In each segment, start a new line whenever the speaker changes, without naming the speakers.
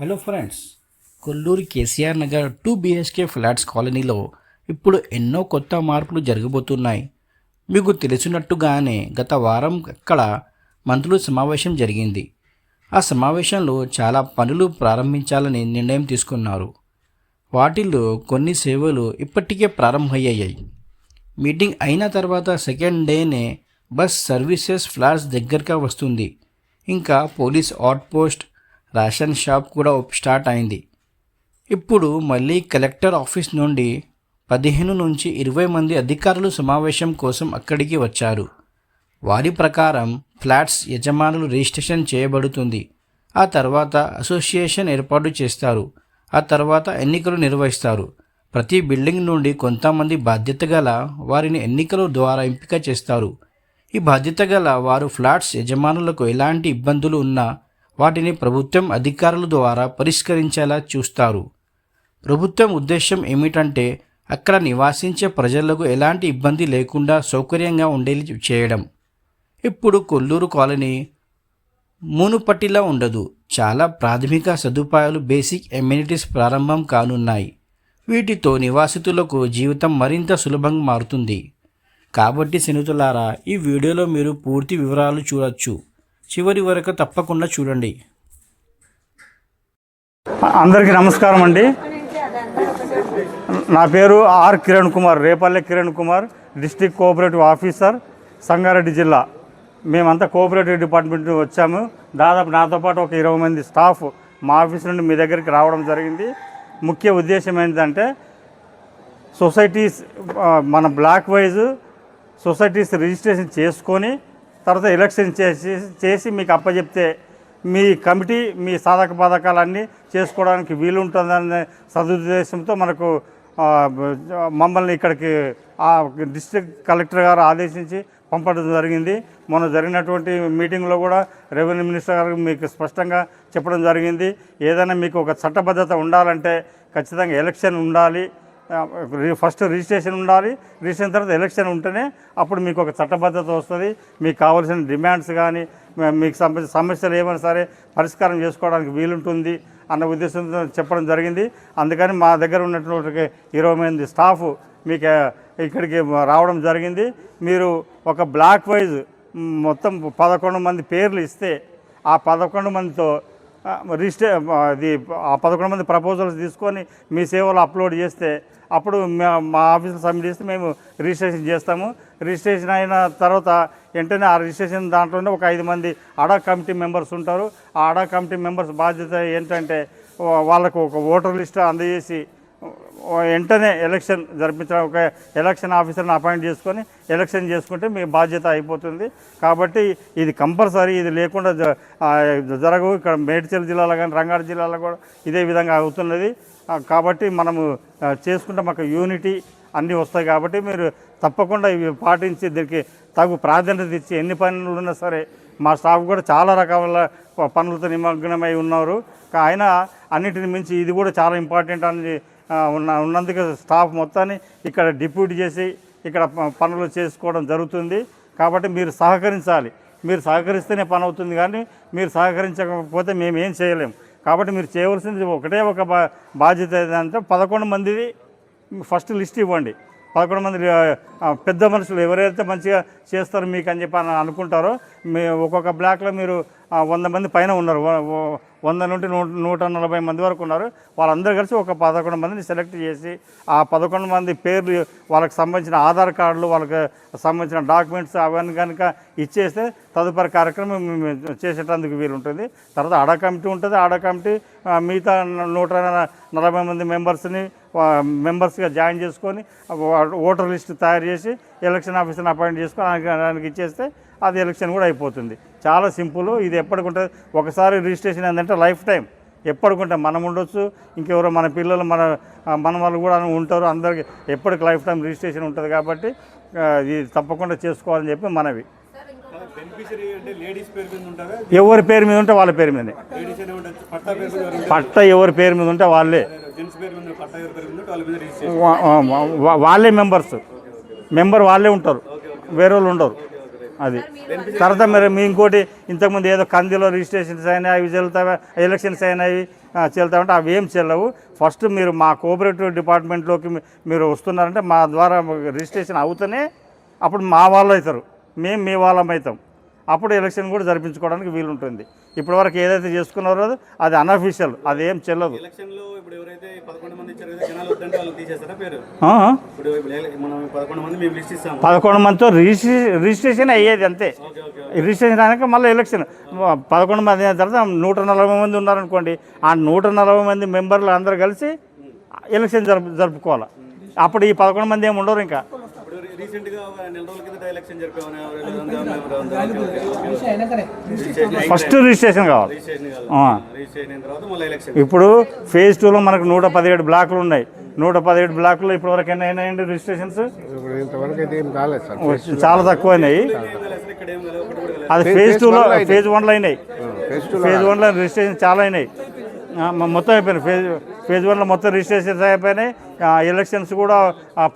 Hello friends Kollur KCR Nagar two BHK flats కాలనీలో ఇప్పుడు ఎన్నో కొత్త మార్పులు జరగబోతున్నాయి. మీకు తెలిసినట్టుగానే గత వారం అక్కడ మంత్రులు సమావేశం జరిగింది. ఆ సమావేశంలో చాలా పనులు ప్రారంభించాలని నిర్ణయం తీసుకున్నారు. వాటిల్లో కొన్ని సేవలు ఇప్పటికే ప్రారంభమయ్యాయి. మీటింగ్ అయిన తర్వాత సెకండ్ డేనే బస్ సర్వీసెస్ ఫ్లాట్స్ దగ్గరగా వస్తుంది. ఇంకా police out post ration shop కూడా స్టార్ట్ అయింది. ఇప్పుడు మళ్ళీ కలెక్టర్ ఆఫీస్ నుండి పదిహేను నుంచి ఇరవై మంది అధికారులు సమావేశం కోసం అక్కడికి వచ్చారు. వారి ప్రకారం ఫ్లాట్స్ యజమానులు రిజిస్ట్రేషన్ చేయబడుతుంది. ఆ తర్వాత అసోసియేషన్ ఏర్పాటు చేస్తారు. ఆ తర్వాత ఎన్నికలు నిర్వహిస్తారు. ప్రతి బిల్డింగ్ నుండి కొంతమంది బాధ్యత గల వారిని ఎన్నికల ద్వారా ఎంపిక చేస్తారు. ఈ బాధ్యత గల వారు ఫ్లాట్స్ యజమానులకు ఎలాంటి ఇబ్బందులు ఉన్నా వాటిని ప్రభుత్వం అధికారుల ద్వారా పరిష్కరించేలా చూస్తారు. ప్రభుత్వం ఉద్దేశం ఏమిటంటే అక్కడ నివాసించే ప్రజలకు ఎలాంటి ఇబ్బంది లేకుండా సౌకర్యంగా ఉండేది చేయడం. ఇప్పుడు కొల్లూరు కాలనీ మునుపటిలా ఉండదు. చాలా ప్రాథమిక సదుపాయాలు బేసిక్ ఎమ్యూనిటీస్ ప్రారంభం కానున్నాయి. వీటితో నివాసితులకు జీవితం మరింత సులభంగా మారుతుంది. కాబట్టి స్నేహితులారా ఈ వీడియోలో మీరు పూర్తి వివరాలు చూడొచ్చు. చివరి వరకు తప్పకుండా చూడండి.
అందరికీ నమస్కారం అండి. నా పేరు R Kiran Kumar Repalle Kiran Kumar district cooperative officer Sangareddy జిల్లా. మేమంతా కోఆపరేటివ్ డిపార్ట్మెంట్ వచ్చాము. దాదాపు నాతో పాటు ఒక ఇరవై మంది స్టాఫ్ మా ఆఫీస్ నుండి మీ దగ్గరికి రావడం జరిగింది. ముఖ్య ఉద్దేశం ఏంటంటే సొసైటీస్ మన బ్లాక్ వైజ్ సొసైటీస్ రిజిస్ట్రేషన్ చేసుకొని తర్వాత ఎలక్షన్ చేసి చేసి మీకు అప్పచెప్తే మీ కమిటీ మీ సాధక బాధకాలన్నీ చేసుకోవడానికి వీలుంటుందనే సదుద్దేశంతో మనకు మమ్మల్ని ఇక్కడికి ఆ డిస్ట్రిక్ట్ కలెక్టర్ గారు ఆదేశించి పంపడం జరిగింది. మొన్న జరిగినటువంటి మీటింగ్లో కూడా రెవెన్యూ మినిస్టర్ గారు మీకు స్పష్టంగా చెప్పడం జరిగింది. ఏదైనా మీకు ఒక చట్టబద్ధత ఉండాలంటే ఖచ్చితంగా ఎలక్షన్ ఉండాలి. ఫస్ట్ రిజిస్ట్రేషన్ ఉండాలి. రిజిస్ట్రేషన్ తర్వాత ఎలక్షన్ ఉంటేనే అప్పుడు మీకు ఒక చట్టబద్ధత వస్తుంది. మీకు కావాల్సిన డిమాండ్స్ కానీ మీకు సంబంధించిన సమస్యలు ఏమైనా సరే పరిష్కారం చేసుకోవడానికి వీలుంటుంది అన్న ఉద్దేశంతో చెప్పడం జరిగింది. అందుకని మా దగ్గర ఉన్నటువంటి ఇరవై మంది స్టాఫ్ మీకు ఇక్కడికి రావడం జరిగింది. మీరు ఒక బ్లాక్ వైజ్ మొత్తం పదకొండు మంది పేర్లు ఇస్తే ఆ పదకొండు మందితో రిజిస్టర్ అది ఆ పదకొండు మంది ప్రపోజల్స్ తీసుకొని మీ సేవలో అప్లోడ్ చేస్తే అప్పుడు మా- మా ఆఫీస్లో సబ్మిట్ చేస్తే మేము రిజిస్ట్రేషన్ చేస్తాము. రిజిస్ట్రేషన్ అయిన తర్వాత వెంటనే ఆ రిజిస్ట్రేషన్ దాంట్లోనే ఒక ఐదు మంది అడా కమిటీ మెంబర్స్ ఉంటారు. ఆ అడా కమిటీ మెంబర్స్ బాధ్యత ఏంటంటే వాళ్ళకు ఒక ఓటర్ లిస్ట్ అందజేసి వెంటనే ఎలక్షన్ జరిపించడం ఒక ఎలక్షన్ ఆఫీసర్ని అపాయింట్ చేసుకొని ఎలక్షన్ చేసుకుంటే మీ బాధ్యత అయిపోతుంది. కాబట్టి ఇది కంపల్సరీ ఇది లేకుండా జ- జరగవు. ఇక్కడ మేడ్చల్ జిల్లాలో కానీ రంగారెడ్డి జిల్లాలో కూడా ఇదే విధంగా అవుతున్నది. కాబట్టి మనము చేసుకుంటే మాకు యూనిటీ అన్నీ వస్తాయి కాబట్టి మీరు తప్పకుండా ఇవి పాటించి దీనికి తగు ప్రాధాన్యత ఇచ్చి ఎన్ని పనులు ఉన్నా సరే మా స్టాఫ్ కూడా చాలా రకాల పనులతో నిమగ్నమై ఉన్నారు. అయినా అన్నిటిని మించి ఇది కూడా చాలా ఇంపార్టెంట్ అని ఉన్న ఉన్నందుకు స్టాఫ్ మొత్తాన్ని ఇక్కడ డిప్యూటీ చేసి ఇక్కడ ప- పనులు చేసుకోవడం జరుగుతుంది. కాబట్టి మీరు సహకరించాలి. మీరు సహకరిస్తేనే పని అవుతుంది కానీ మీరు సహకరించకపోతే మేము ఏం చేయలేం. కాబట్టి మీరు చేయవలసింది ఒకటే ఒక బా బాధ్యత ఏంటంటే పదకొండు మందిది ఫస్ట్ లిస్ట్ ఇవ్వండి. పదకొండు మంది పెద్ద మనుషులు ఎవరైతే మంచిగా చేస్తారో మీకు అని చెప్పి అనుకుంటారో మీ ఒక్కొక్క బ్లాక్లో మీరు వంద మంది పైన ఉన్నారు. వంద నుండి నూట నూట నలభై మంది వరకు ఉన్నారు. వాళ్ళందరూ కలిసి ఒక పదకొండు మందిని సెలెక్ట్ చేసి ఆ పదకొండు మంది పేర్లు వాళ్ళకి సంబంధించిన ఆధార్ కార్డులు వాళ్ళకి సంబంధించిన డాక్యుమెంట్స్ అవన్నీ కనుక ఇచ్చేస్తే తదుపరి కార్యక్రమం మేము చేసేటందుకు వీలుంటుంది. తర్వాత ఆడ కమిటీ ఉంటుంది. ఆడ కమిటీ మిగతా నూట నలభై మంది మెంబర్స్ని మెంబర్స్గా జాయిన్ చేసుకొని ఓటర్ లిస్ట్ తయారు చేసి ఎలక్షన్ ఆఫీసర్ని అపాయింట్ చేసుకొని ఆయనకి ఇచ్చేస్తే అది ఎలక్షన్ కూడా అయిపోతుంది. చాలా సింపుల్ ఇది ఎప్పటికుంటుంది ఒకసారి రిజిస్ట్రేషన్ ఏంటంటే లైఫ్ టైం. ఎప్పటికుంటే మనం ఉండొచ్చు ఇంకెవరో మన పిల్లలు మన మన వాళ్ళు కూడా ఉంటారు అందరికి ఎప్పటికి లైఫ్ టైం రిజిస్ట్రేషన్ ఉంటుంది కాబట్టి ఇది తప్పకుండా చేసుకోవాలని చెప్పి మనవి. ఎవరి పేరు మీద ఉంటే వాళ్ళ పేరు మీదే
పట్ట ఎవరి
పేరు మీద ఉంటే వాళ్ళే.
వాళ్ళే
మెంబర్స్. మెంబర్ వాళ్ళే ఉంటారు. వేరే వాళ్ళు ఉండరు. అది. తర్వాత మరి మీ ఇంకోటి ఇంతకుముందు ఏదో కందిలో రిజిస్ట్రేషన్స్ అయినా అవి జరుగుతాయి ఎలక్షన్స్ అయినాయి ఆ, చెల్తామంటే అవి ఏం చెల్లవు ఫస్ట్ మీరు మా కోఆపరేటివ్ డిపార్ట్మెంట్లోకి మీరు వస్తున్నారంటే మా ద్వారా రిజిస్ట్రేషన్ అవుతూనే అప్పుడు మా వాళ్ళు అవుతారు. మేము మీ వాళ్ళం అవుతాం. అప్పుడు ఎలక్షన్ కూడా జరిపించుకోవడానికి వీలుంటుంది. ఇప్పటివరకు ఏదైతే చేసుకున్నారో అది అన్అఫీషియల్ అది ఏం చెల్లదు.
పదకొండు
మందితో రిజిస్ట్రే రిజిస్ట్రేషన్ అయ్యేది అంతే. రిజిస్ట్రేషన్ అయినాక మళ్ళీ ఎలక్షన్. పదకొండు మంది అయిన తర్వాత నూట నలభై మంది ఉన్నారనుకోండి ఆ నూట నలభై మంది మెంబర్లు అందరూ కలిసి ఎలక్షన్ జరుపు జరుపుకోవాలి. అప్పుడు ఈ పదకొండు మంది ఏమి ఉండరు ఇంకా. ఫస్ట్ రిజిస్ట్రేషన్ కావాలి. ఇప్పుడు ఫేజ్ టూలో మనకు నూట పదిహేడు బ్లాకులు ఉన్నాయి. నూట పదిహేడు బ్లాకులు ఇప్పటివరకు ఎన్ని అయినాయండి రిజిస్ట్రేషన్స్? చాలా తక్కువ అయినాయి.
అసలు ఇక్కడ ఏం లేదు ఒకటి కూడా లేదు.
అది
ఫేజ్
టూలో. ఫేజ్ వన్లో అయినాయి.
ఫేజ్
వన్లో రిజిస్ట్రేషన్ చాలా అయినాయి. మొత్తం అయిపోయినాయి. ఫేజ్ ఫేజ్ వన్లో మొత్తం రిజిస్ట్రేషన్స్ అయిపోయినాయి. ఎలక్షన్స్ కూడా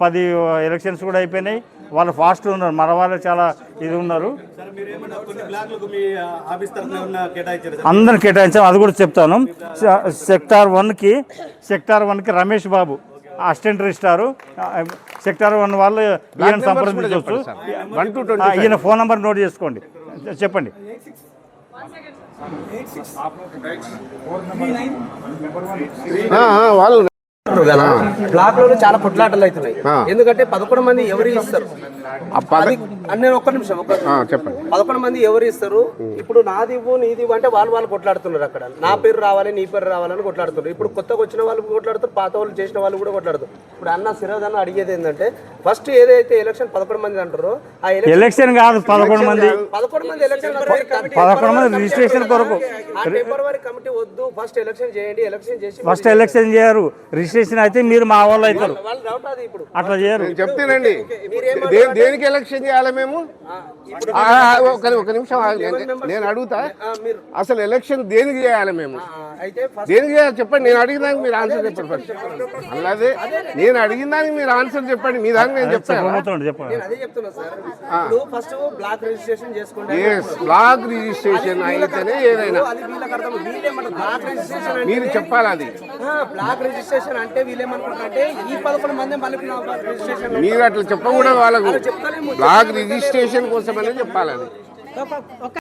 పది ఎలక్షన్స్ కూడా అయిపోయినాయి. వాళ్ళు ఫాస్ట్ ఉన్నారు మన వాళ్ళు చాలా ఇది ఉన్నారు.
సార్ మీరు ఏమన్నా కొన్ని బ్లాక్లకు మీ ఆఫీస్ తరఫున ఏమన్నా కేటాయించారు సార్?
అందరు కేటాయించాం అది కూడా చెప్తాను. సె- సెక్టార్ వన్కి సెక్టార్ వన్కి Ramesh Babu assistant registrar sector one వాళ్ళు ఈయన సంప్రదించవచ్చు ఈయన ఫోన్ నెంబర్ నోట్ చేసుకోండి. చెప్పండి.
వాళ్ళు.
బ్లాక్లో చాలా కొట్లాటలు అవుతున్నాయి. ఎందుకంటే పదకొండు మంది ఎవరు ఇస్తారు? అన్న ఒక్క నిమిషం ఒక్క
ఆ, చెప్పండి.
పదకొండు మంది ఎవరు ఇస్తారు? ఇప్పుడు నాది ఇవ్వు నీది ఇవ్వు అంటే వాళ్ళు వాళ్ళు కొట్లాడుతున్నారు అక్కడ. నా పేరు రావాలి నీ పేరు రావాలని కొట్లాడుతున్నారు. ఇప్పుడు కొత్తగా వచ్చిన వాళ్ళు కొట్లాడుతారు పాత వాళ్ళు చేసిన వాళ్ళు కూడా కొట్లాడుతారు ఇప్పుడు అన్న సిరాజ్ అన్న అడిగేది ఏంటంటే ఫస్ట్ ఏదైతే ఎలక్షన్ పదకొండు మంది అంటారో ఆ ఎలక్షన్
కాదు పదకొండు మంది.
పదకొండు మంది ఎలక్షన్
పదకొండు మంది రిజిస్ట్రేషన్ కొరకు.
ఆ టెంపరవరీ కమిటీ వద్దు ఫస్ట్ ఎలక్షన్ చేయండి ఎలక్షన్ చేసి
ఫస్ట్ ఎలక్షన్ చేయరు. రిజిస్ట్రేషన్ అయితే మీరు మా వాళ్ళు అవుతారు. అట్లా చేయరు.
నేను చెప్తానండి. దేనికి ఎలక్షన్ చేయాలి మేము? ఒక ఒక నిమిషం. నేను- అడుగుతా అసలు ఎలక్షన్ దేనికి చేయాలి మేము? దేనికి చేయాలి? చెప్పండి నేను అడిగిన దానికి మీరు ఆన్సర్ చెప్పండి ఫస్ట్ అలాగే నేను అడిగిన దానికి మీరు ఆన్సర్ చెప్పండి మీ దానికి నేను చెప్తాను.
చెప్పబోతుండే చెప్పండి.
నేను అదే చెప్తున్నా సార్. ఇప్పుడు ఫస్ట్ బ్లాక్ రిజిస్ట్రేషన్ చేసుకుంటే
ఎస్ బ్లాక్ రిజిస్ట్రేషన్ అయితేనే ఏదైనా. మీరు చెప్పాలి అది.
బ్లాక్ రిజిస్ట్రేషన్ అంటే వీళ్ళేమనుకుంటారు అంటే ఈ పదకొండు మంది మళ్ళీ రిజిస్ట్రేషన్
మీరు అట్లా చెప్పకూడదు వాళ్ళకు. బ్లాక్ రిజిస్ట్రేషన్ కోసం అనేది చెప్పాలని